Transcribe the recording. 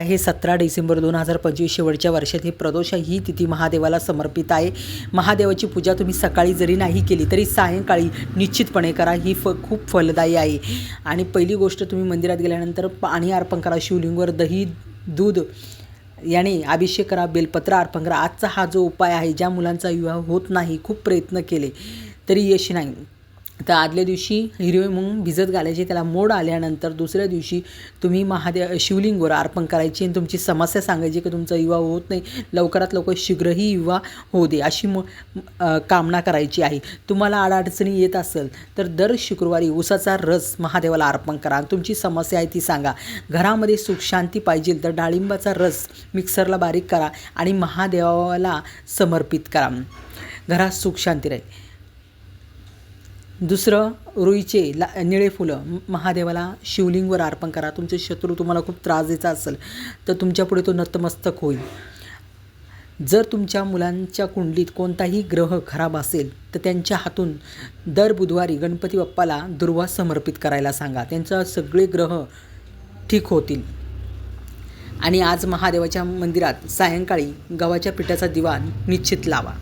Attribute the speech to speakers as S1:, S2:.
S1: हे सतरा डिसेंबर दोन हजार पंचवीस शेवटच्या वर्षात ही प्रदोष ही तिथी महादेवाला समर्पित आहे. महादेवाची पूजा तुम्ही सकाळी जरी नाही केली तरी सायंकाळी निश्चितपणे करा. ही फ खूप फलदायी आहे. आणि पहिली गोष्ट तुम्ही मंदिरात गेल्यानंतर पाणी अर्पण करा. शिवलिंगवर दही दूध याने अभिषेक करा. बेलपत्र अर्पण करा. आजचा हा जो उपाय आहे ज्या मुलांचा विवाह होत नाही खूप प्रयत्न केले तरी यश नाही. तर आदल्या दिवशी हिरवे मूग भिजत घालायचे त्याला मोड आल्यानंतर दुसऱ्या दिवशी तुम्ही महादेव शिवलिंगवर अर्पण करायची आणि तुमची समस्या सांगायची की तुमचा विवाह होत नाही लवकरात लवकर शीघ्रही विवाह होऊ दे अशी म कामना करायची आहे. तुम्हाला अडचणी येत असेल तर दर शुक्रवारी उसाचा रस महादेवाला अर्पण करा आणि तुमची समस्या आहे ती सांगा. घरामध्ये सुख शांती पाहिजे तर डाळिंबाचा रस मिक्सरला बारीक करा आणि महादेवाला समर्पित करा. घरात सुख शांती राहील. दुसरं रुईचे ला निळे फुलं. महादेवाला शिवलिंगवर अर्पण करा. तुमचे शत्रू तुम्हाला खूप त्रास द्यायचा असेल तर तुमच्यापुढे तो नतमस्तक होईल. जर तुमच्या मुलांच्या कुंडलीत कोणताही ग्रह खराब असेल तर त्यांच्या हातून दर बुधवारी गणपती बाप्पाला दुर्वा समर्पित करायला सांगा. त्यांचा सगळे ग्रह ठीक होतील. आणि आज महादेवाच्या मंदिरात सायंकाळी गव्हाच्या पिठाचा दिवा निश्चित लावा.